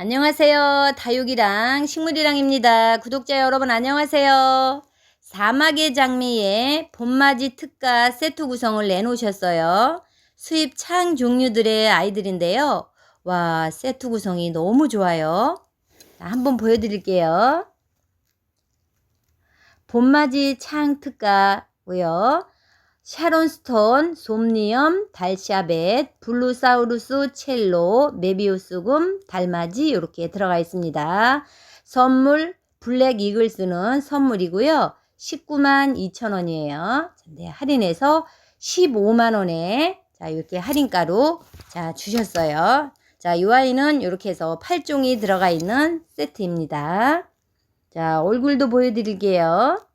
안녕하세요. 다육이랑 식물이랑입니다. 구독자 여러분 안녕하세요. 사막의 장미에 봄맞이 특가 세트 구성을 내놓으셨어요. 수입 창 종류들의 아이들인데요. 와, 세트 구성이 너무 좋아요. 자, 한번 보여드릴게요. 봄맞이 창 특가고요. 샤론스톤, 솜니엄, 달샤벳, 블루사우루스, 첼로, 메비우스금, 달맞이 이렇게 들어가 있습니다. 선물 블랙 이글스는 선물이고요. 19만 2천 원이에요. 네, 할인해서 15만 원에 자 이렇게 할인가로 자 주셨어요. 자, 이 아이는 이렇게 해서 8종이 들어가 있는 세트입니다. 자, 얼굴도 보여드릴게요.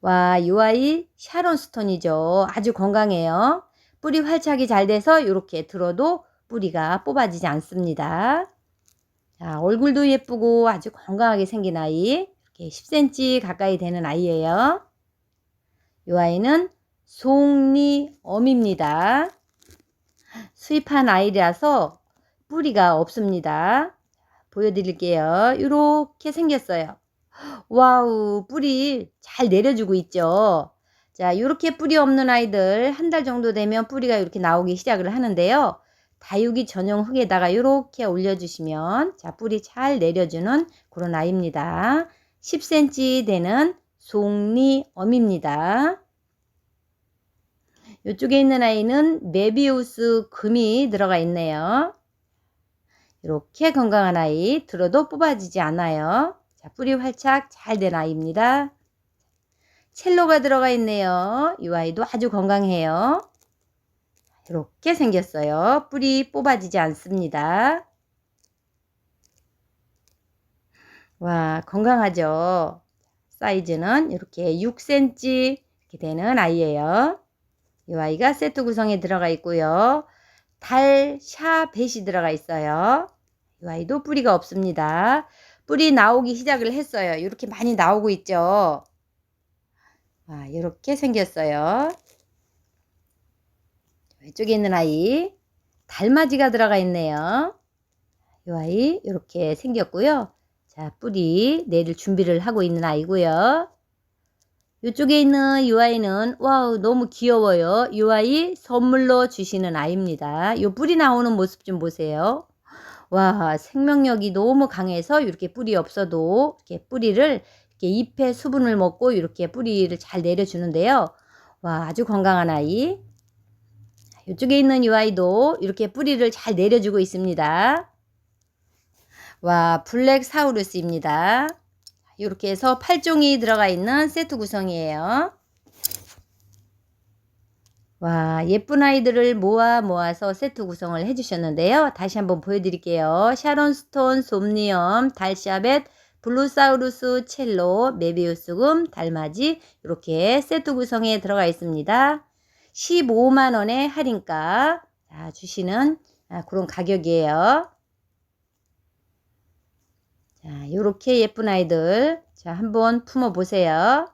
와, 이 아이 샤론 스톤이죠. 아주 건강해요. 뿌리 활착이 잘 돼서 이렇게 들어도 뿌리가 뽑아지지 않습니다. 자, 얼굴도 예쁘고 아주 건강하게 생긴 아이. 이렇게 10cm 가까이 되는 아이예요. 이 아이는 송리엄입니다. 수입한 아이라서 뿌리가 없습니다. 보여드릴게요. 이렇게 생겼어요. 와우, 뿌리 잘 내려주고 있죠. 자, 이렇게 뿌리 없는 아이들 한 달 정도 되면 뿌리가 이렇게 나오기 시작을 하는데요. 다육이 전용 흙에다가 이렇게 올려주시면 자, 뿌리 잘 내려주는 그런 아이입니다. 10cm 되는 송리엄입니다. 이쪽에 있는 아이는 메비우스 금이 들어가 있네요. 이렇게 건강한 아이 들어도 뽑아지지 않아요. 자, 뿌리 활착 잘 된 아이입니다. 첼로가 들어가 있네요. 이 아이도 아주 건강해요. 이렇게 생겼어요. 뿌리 뽑아지지 않습니다. 와, 건강하죠? 사이즈는 이렇게 6cm 이렇게 되는 아이예요. 이 아이가 세트 구성에 들어가 있고요. 달, 샤, 벳이 들어가 있어요. 이 아이도 뿌리가 없습니다. 뿌리 나오기 시작을 했어요. 이렇게 많이 나오고 있죠. 아, 이렇게 생겼어요. 왼쪽에 있는 아이 달맞이가 들어가 있네요. 이 아이 이렇게 생겼고요. 자, 뿌리 내릴 준비를 하고 있는 아이고요. 이쪽에 있는 이 아이는 와우 너무 귀여워요. 이 아이 선물로 주시는 아이입니다. 이 뿌리 나오는 모습 좀 보세요. 와 생명력이 너무 강해서 이렇게 뿌리 없어도 이렇게 뿌리를 이렇게 잎의 수분을 먹고 이렇게 뿌리를 잘 내려주는데요. 와 아주 건강한 아이. 이쪽에 있는 이 아이도 이렇게 뿌리를 잘 내려주고 있습니다. 와 블랙 사우루스입니다. 이렇게 해서 8종이 들어가 있는 세트 구성이에요. 와, 예쁜 아이들을 모아 모아서 세트 구성을 해주셨는데요. 다시 한번 보여드릴게요. 샤론스톤, 솜니엄, 달샤벳, 블루사우루스, 첼로, 메비우스금, 달맞이 이렇게 세트 구성에 들어가 있습니다. 15만원의 할인가 자, 주시는 아, 그런 가격이에요. 자, 요렇게 예쁜 아이들. 자, 한번 품어 보세요.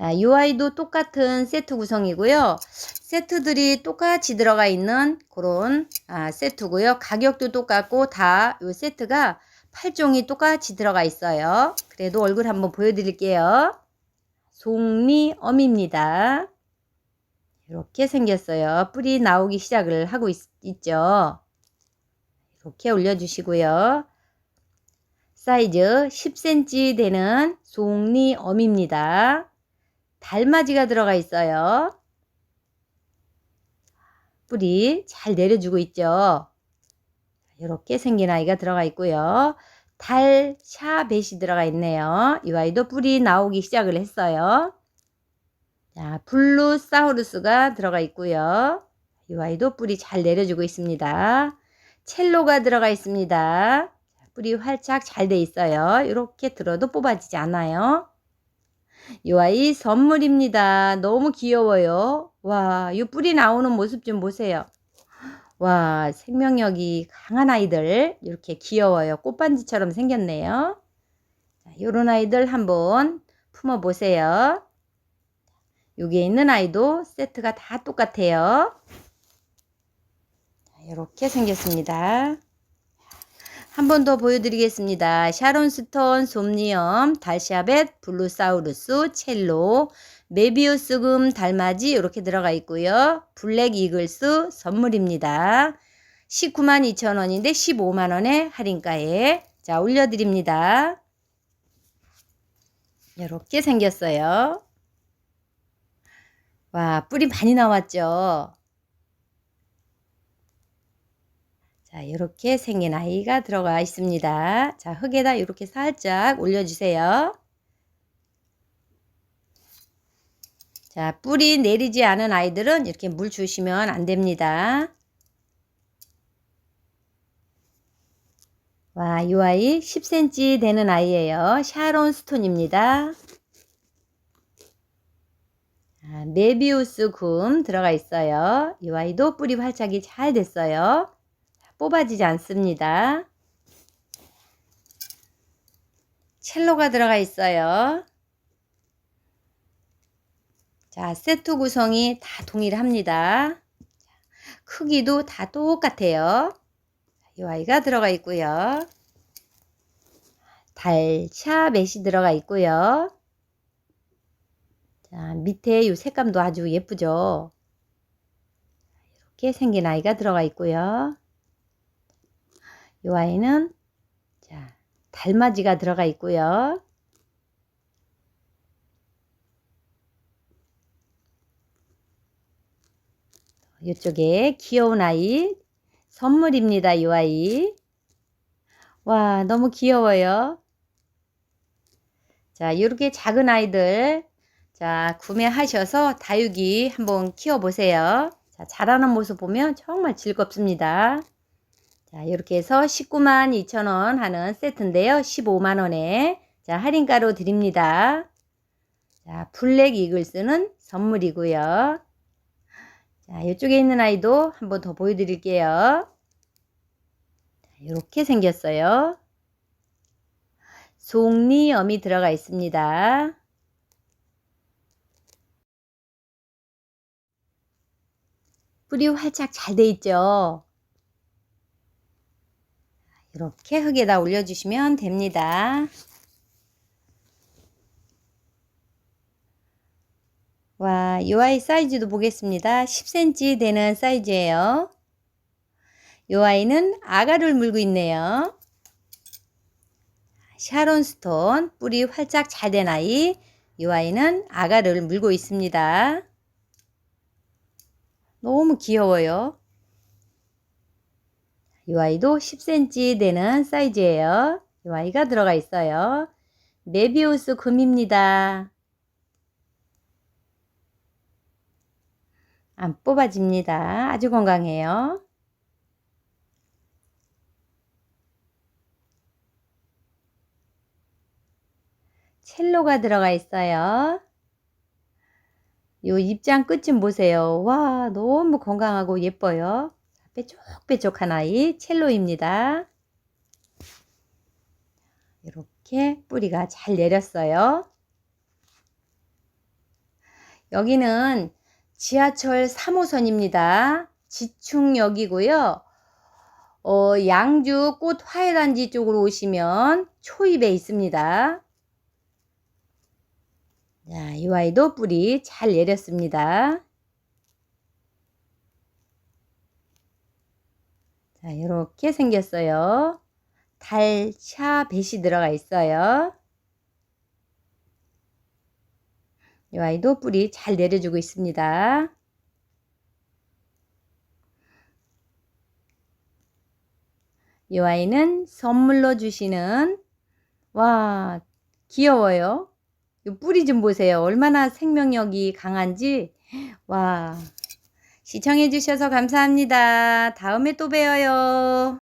자, 이 아이도 똑같은 세트 구성이고요. 세트들이 똑같이 들어가 있는 그런 아, 세트고요. 가격도 똑같고 다 이 세트가 8종이 똑같이 들어가 있어요. 그래도 얼굴 한번 보여드릴게요. 송리엄입니다. 이렇게 생겼어요. 뿌리 나오기 시작을 하고 있, 있죠. 이렇게 올려주시고요. 사이즈 10cm 되는 송리엄입니다. 달맞이가 들어가 있어요. 뿌리 잘 내려주고 있죠. 이렇게 생긴 아이가 들어가 있고요. 달, 샤, 벳이 들어가 있네요. 이 아이도 뿌리 나오기 시작을 했어요. 자, 블루사우루스가 들어가 있고요. 이 아이도 뿌리 잘 내려주고 있습니다. 첼로가 들어가 있습니다. 뿌리 활착 잘돼 있어요. 이렇게 들어도 뽑아지지 않아요. 이 아이 선물입니다. 너무 귀여워요. 와, 이 뿌리 나오는 모습 좀 보세요. 와, 생명력이 강한 아이들. 이렇게 귀여워요. 꽃반지처럼 생겼네요. 자, 요런 아이들 한번 품어 보세요. 여기에 있는 아이도 세트가 다 똑같아요. 이렇게 생겼습니다. 한 번 더 보여드리겠습니다. 샤론스톤, 솜니엄, 달샤벳, 블루사우루스, 첼로, 메비우스금, 달맞이 이렇게 들어가 있고요. 블랙 이글스 선물입니다. 19만 2천원인데 15만원의 할인가에 자 올려드립니다. 이렇게 생겼어요. 와 뿌리 많이 나왔죠. 자, 이렇게 생긴 아이가 들어가 있습니다. 자, 흙에다 이렇게 살짝 올려주세요. 자, 뿌리 내리지 않은 아이들은 이렇게 물 주시면 안 됩니다. 와, 이 아이 10cm 되는 아이예요. 샤론 스톤입니다. 아, 메비우스 금 들어가 있어요. 이 아이도 뿌리 활착이 잘 됐어요. 뽑아지지 않습니다. 첼로가 들어가 있어요. 자, 세트 구성이 다 동일합니다. 크기도 다 똑같아요. 이 아이가 들어가 있고요. 달차 맷이 들어가 있고요. 자, 밑에 이 색감도 아주 예쁘죠. 이렇게 생긴 아이가 들어가 있고요. 이 아이는 자 달맞이가 들어가 있고요. 이쪽에 귀여운 아이 선물입니다. 이 아이 와 너무 귀여워요. 자 이렇게 작은 아이들 자 구매하셔서 다육이 한번 키워보세요. 자 자라는 모습 보면 정말 즐겁습니다. 자, 이렇게 해서 19만 2천원 하는 세트인데요. 15만원에 자, 할인가로 드립니다. 자, 블랙 이글스는 선물이고요. 자, 이쪽에 있는 아이도 한번 더 보여드릴게요. 자, 이렇게 생겼어요. 송리염이 들어가 있습니다. 뿌리 활짝 잘 돼 있죠? 이렇게 흙에다 올려주시면 됩니다. 와, 이 아이 사이즈도 보겠습니다. 10cm 되는 사이즈예요. 이 아이는 아가를 물고 있네요. 샤론스톤 뿌리 활짝 잘 된 아이 이 아이는 아가를 물고 있습니다. 너무 귀여워요. 이 아이도 10cm 되는 사이즈예요. 이 아이가 들어가 있어요. 메비우스 금입니다. 안 뽑아집니다. 아주 건강해요. 첼로가 들어가 있어요. 요 입장 끝좀 보세요. 와, 너무 건강하고 예뻐요. 빼쪽빼쪽한 아이 첼로입니다. 이렇게 뿌리가 잘 내렸어요. 여기는 지하철 3호선입니다. 지충역이고요. 어, 양주 꽃 화훼단지 쪽으로 오시면 초입에 있습니다. 자, 이 아이도 뿌리 잘 내렸습니다. 자, 이렇게 생겼어요. 달샤 뱃이 들어가 있어요. 이 아이도 뿌리 잘 내려주고 있습니다. 이 아이는 선물로 주시는 와 귀여워요. 이 뿌리 좀 보세요. 얼마나 생명력이 강한지 와 시청해 주셔서 감사합니다. 다음에 또 봬요.